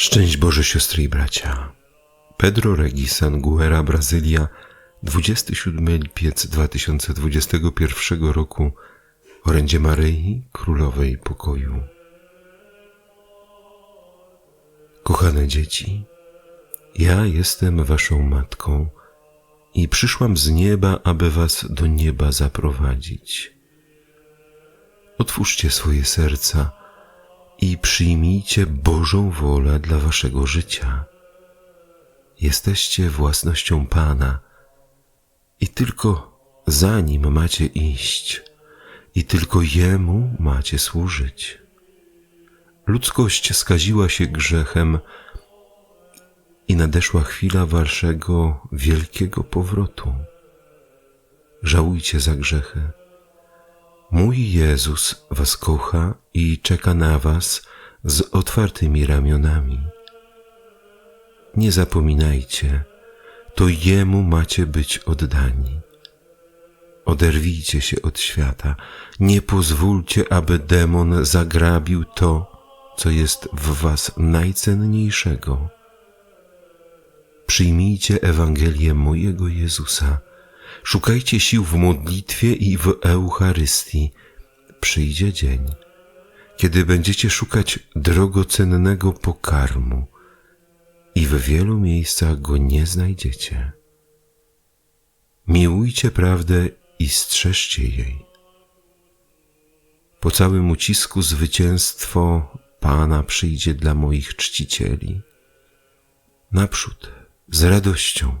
Szczęść Boże, siostry i bracia. Pedro Regis Anguera, Brazylia, 27 lipiec 2021 roku, orędzie Maryi, Królowej Pokoju. Kochane dzieci, ja jestem waszą matką i przyszłam z nieba, aby was do nieba zaprowadzić. Otwórzcie swoje serca i przyjmijcie Bożą wolę dla waszego życia. Jesteście własnością Pana i tylko za Nim macie iść i tylko Jemu macie służyć. Ludzkość skaziła się grzechem i nadeszła chwila waszego wielkiego powrotu. Żałujcie za grzechy. Mój Jezus was kocha i czeka na was z otwartymi ramionami. Nie zapominajcie, to Jemu macie być oddani. Oderwijcie się od świata, nie pozwólcie, aby demon zagrabił to, co jest w was najcenniejszego. Przyjmijcie Ewangelię mojego Jezusa, szukajcie sił w modlitwie i w Eucharystii. Przyjdzie dzień, kiedy będziecie szukać drogocennego pokarmu i w wielu miejscach go nie znajdziecie. Miłujcie prawdę i strzeżcie jej. Po całym ucisku zwycięstwo Pana przyjdzie dla moich czcicieli. Naprzód, z radością.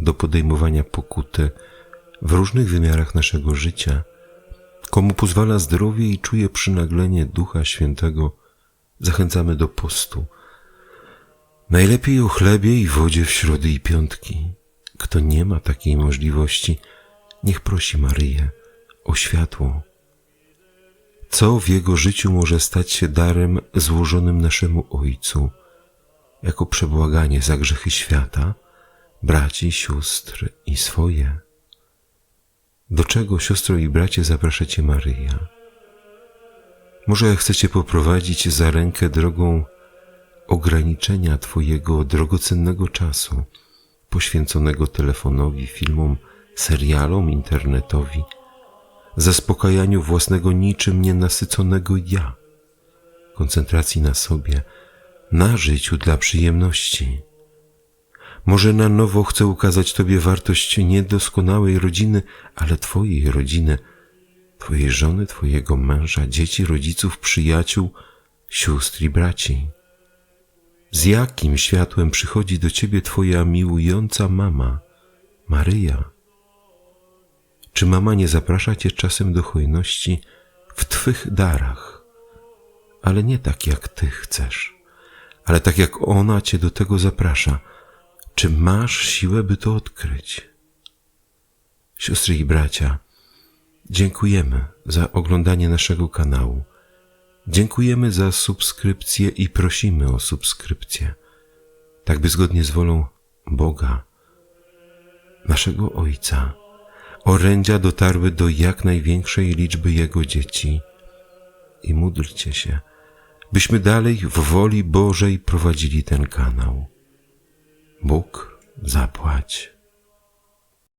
do podejmowania pokuty w różnych wymiarach naszego życia. Komu pozwala zdrowie i czuje przynaglenie Ducha Świętego, zachęcamy do postu. Najlepiej o chlebie i wodzie w środy i piątki. Kto nie ma takiej możliwości, niech prosi Maryję o światło. Co w jego życiu może stać się darem złożonym naszemu Ojcu, jako przebłaganie za grzechy świata, braci, sióstr i swoje? Do czego, siostro i bracie, zapraszacie Maryja? Może chcecie poprowadzić za rękę drogą ograniczenia Twojego drogocennego czasu, poświęconego telefonowi, filmom, serialom, internetowi, zaspokajaniu własnego niczym nienasyconego ja, koncentracji na sobie, na życiu dla przyjemności. Może na nowo chcę ukazać Tobie wartość niedoskonałej rodziny, ale Twojej rodziny, Twojej żony, Twojego męża, dzieci, rodziców, przyjaciół, sióstr i braci. Z jakim światłem przychodzi do Ciebie Twoja miłująca mama, Maryja? Czy mama nie zaprasza Cię czasem do hojności w Twych darach, ale nie tak jak Ty chcesz, ale tak jak ona Cię do tego zaprasza? Czy masz siłę, by to odkryć? Siostry i bracia, dziękujemy za oglądanie naszego kanału. Dziękujemy za subskrypcję i prosimy o subskrypcję, tak by zgodnie z wolą Boga, naszego Ojca, orędzia dotarły do jak największej liczby Jego dzieci. I módlcie się, byśmy dalej w woli Bożej prowadzili ten kanał. Bóg zapłać.